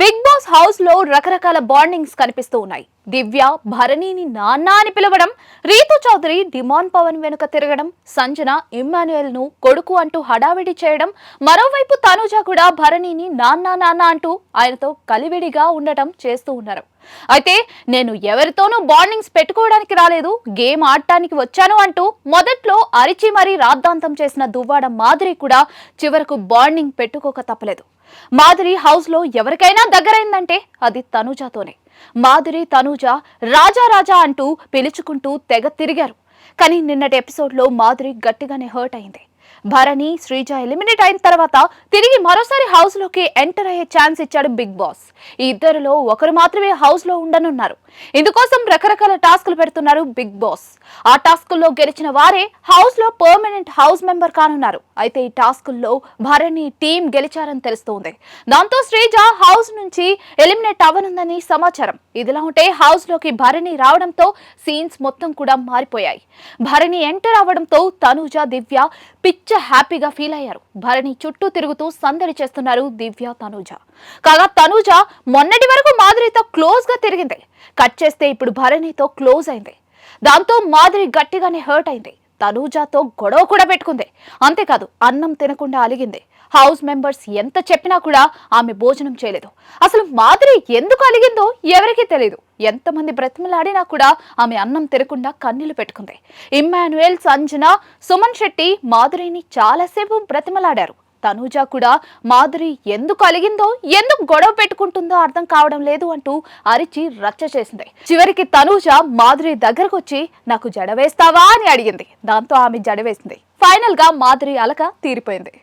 Big boss హౌస్లో రకరకాల bondings కనిపిస్తూ ఉన్నాయి. దివ్య భరణిని నాన్న అని పిలవడం రీతు చౌదరి డిమాన్ పవన్ వెనుక తిరగడం సంజన ఇమ్మాన్యుయల్ను కొడుకు అంటూ హడావిడి చేయడం మరోవైపు తనుజ కూడా భరణిని నాన్న నాన్న అంటూ ఆయనతో కలివిడిగా ఉండటం చేస్తూ ఉన్నారు. అయితే నేను ఎవరితోనూ బాండింగ్స్ పెట్టుకోవడానికి రాలేదు గేమ్ ఆడటానికి వచ్చాను అంటూ మొదట్లో అరిచి మరీ రాద్ధాంతం చేసిన దువ్వాడ మాదిరి కూడా చివరకు బాండింగ్ పెట్టుకోక తప్పలేదు. మాధురి హౌస్లో ఎవరికైనా దగ్గరైందంటే అది తనుజాతోనే. మాధురి తనుజ రాజా రాజా అంటూ పిలుచుకుంటూ తెగ తిరిగారు. కానీ నిన్నటి ఎపిసోడ్లో మాధురి గట్టిగానే హర్ట్ అయింది. భరణి శ్రీజ ఎలిమినేట్ అయిన తర్వాత తిరిగి మరోసారి హౌస్లోకి ఎంటర్ అయ్యే ఛాన్స్ ఇచ్చాడు బిగ్ బాస్. ఈ ఇద్దరిలో ఒకరు మాత్రమే హౌస్లో ఉండనున్నారు. ఇందుకోసం రకరకాల టాస్క్లు పెడుతున్నారు బిగ్ బాస్. ఆ టాస్కుల్లో గెలిచిన వారే హౌస్లో పర్మనెంట్ హౌస్ మెంబర్ కానున్నారు. అయితే ఈ టాస్కుల్లో భరణి టీం గెలిచారని తెలుస్తోంది. దాంతో శ్రీజ హౌస్ నుంచి ఎలిమినేట్ అవ్వనుందని సమాచారం. ఇదిలా ఉంటే హౌస్లోకి భరణి రావడంతో సీన్స్ మొత్తం కూడా మారిపోయాయి. భరణి ఎంటర్ అవ్వడంతో తనుజ దివ్య పిచ్చ హ్యాపీగా ఫీల్ అయ్యారు. భరణి చుట్టూ తిరుగుతూ సందడి చేస్తున్నారు దివ్య తనూజ. కాగా తనూజ మొన్నటి వరకు మాధురితో క్లోజ్గా తిరిగింది. కట్ చేస్తే ఇప్పుడు భరణితో క్లోజ్ అయింది. దాంతో మాధురి గట్టిగానే హర్ట్ అయింది. తనూజాతో గొడవ కూడా పెట్టుకుంది. అంతేకాదు అన్నం తినకుండా అలిగింది. హౌస్ మెంబర్స్ ఎంత చెప్పినా కూడా ఆమె భోజనం చేయలేదు. అసలు మాధురి ఎందుకు అలిగిందో ఎవరికీ తెలియదు ఎంతమంది బ్రతిమలాడినా కూడా ఆమె అన్నం తినకుండా కన్నీళ్ళు పెట్టుకుంది. ఇమ్మాన్యుయల్ సంజన సుమన్ శెట్టి మాధురిని చాలాసేపు బ్రతిమలాడారు. తనూజ కూడా మాధురి ఎందుకు అలిగిందో ఎందుకు గొడవ పెట్టుకుంటుందో అర్థం కావడం లేదు అంటూ అరిచి రచ్చ చేసింది. చివరికి తనూజ మాధురి దగ్గరకు వచ్చి నాకు జడ వేస్తావా అని అడిగింది. దాంతో ఆమె జడ వేసింది ఫైనల్గా మాధురి అలక తీరిపోయింది.